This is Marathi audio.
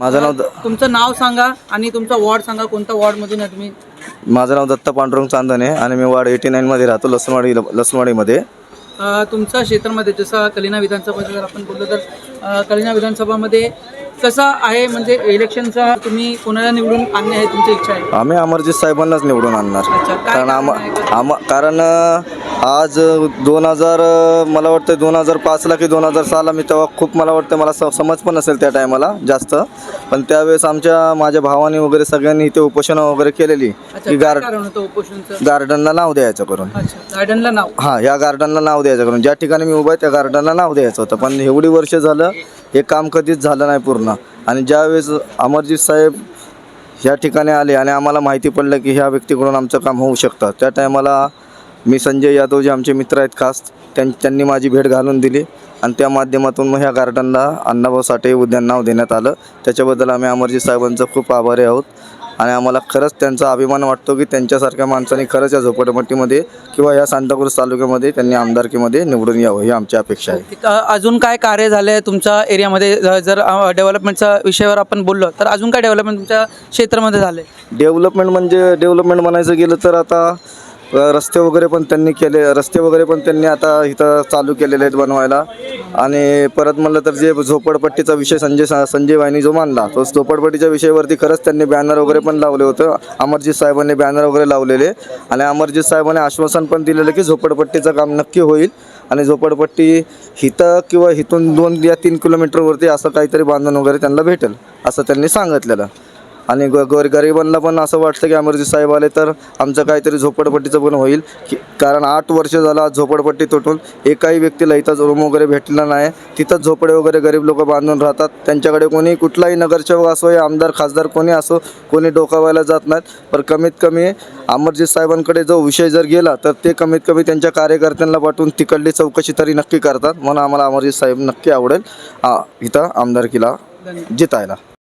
माझं नाव द- तुमचं नाव सांगा आणि तुमचा वॉर्ड सांगा कोणत्या वॉर्डमधून आहे तुम्ही? माझं नाव दत्ता पांडुरंग चांदणे आणि मी वार्ड एटी नाईनमध्ये राहतो लसणवाडी लसणवाडीमध्ये अ, तुमच्या क्षेत्रामध्ये जसं कलिना विधानसभा जर आपण बोललो तर अ, कलिना विधानसभामध्ये कसं आहे? म्हणजे इलेक्शनचा तुम्ही कोणाला निवडून आणणे आहे तुमची इच्छा आहे? आम्ही अमरजित साहेबांनाच निवडून आणणार. अच्छा काय कारण आम कारण आहे? आम कारण अ, आज दोन हजार मला वाटतं दोन हजार पाचला की दोन हजार सहाला मी तेव्हा खूप मला वाटतं मला स समज पण नसेल त्या टायमाला जास्त. पण त्यावेळेस आमच्या माझ्या भावाने वगैरे सगळ्यांनी इथे उपोषणं वगैरे केलेली. की गार्ड गार्डनला नाव द्यायचं करून. गार्डनला नाव? हां या गार्डनला नाव द्यायचं करून. ज्या ठिकाणी मी उभा आहे त्या गार्डनला नाव द्यायचं होतं. पण एवढी वर्ष झालं हे काम कधीच झालं नाही पूर्ण. आणि ज्यावेळेस अमरजित साहेब ह्या ठिकाणी आले आणि आम्हाला माहिती पडलं की ह्या व्यक्तीकडून आमचं काम होऊ शकतं त्या टायमाला मी संजय यादव जे आमचे मित्र आहेत खास त्यां त्यांनी माझी भेट घालून दिली. आणि त्या माध्यमातून मग ह्या गार्डनला अण्णाभाऊ साठे उद्यान नाव देण्यात आलं. त्याच्याबद्दल आम्ही अमरजित साहेबांचं खूप आभारी आहोत. आणि आम्हाला खरंच त्यांचा अभिमान वाटतो की त्यांच्यासारख्या माणसांनी खरंच या झोपडपट्टीमध्ये किंवा या सांताक्रूज तालुक्यामध्ये त्यांनी आमदारकीमध्ये निवडून यावं ही आमची अपेक्षा आहे. अजून काय कार्य झालं आहे तुमच्या एरियामध्ये? जर डेव्हलपमेंटच्या विषयावर आपण बोललो तर अजून काय डेव्हलपमेंट तुमच्या क्षेत्रामध्ये झालं आहे डेव्हलपमेंट म्हणजे डेव्हलपमेंट म्हणायचं गेलं तर आता रस्ते वगैरे पण त्यांनी केले रस्ते वगैरे पण त्यांनी आता इथं चालू केलेले आहेत बनवायला. आणि परत म्हणलं तर जे झोपडपट्टीचा विषय संजय सा- संजय वाहिनी जो मानला तो झोपडपट्टीच्या विषयावरती खरंच त्यांनी बॅनर वगैरे पण लावले होतं. अमरजीत साहेबांनी बॅनर वगैरे लावलेले. आणि अमरजीत साहेबांनी आश्वासन पण दिलेलं की झोपडपट्टीचं काम नक्की होईल. आणि झोपडपट्टी हिथं किंवा हिथून दोन या तीन किलोमीटरवरती असं काहीतरी बांधून वगैरे त्यांना भेटेल असं त्यांनी सांगितलेलं. आणि ग गर गरिबांना पण असं वाटतं की अमरजी साहेब आले तर आमचं काहीतरी झोपडपट्टीचं पण होईल. की कारण आठ वर्ष झालं आज झोपडपट्टी तुटून एकाही व्यक्तीला इथंच रूम वगैरे भेटलेला नाही. तिथंच झोपडे वगैरे गरीब लोक बांधून राहतात. त्यांच्याकडे कोणी कुठलाही नगरसेवक असो या आमदार खासदार कोणी असो कोणी डोकावायला जात नाहीत. पण कमीत कमी अमरजीत साहेबांकडे जो विषय जर गेला तर ते कमीत कमी त्यांच्या कार्यकर्त्यांना पाठवून तिकडली चौकशी तरी नक्की करतात. म्हणून आम्हाला अमरजीत साहेब नक्की आवडेल. इथं आमदारकीला जितायला.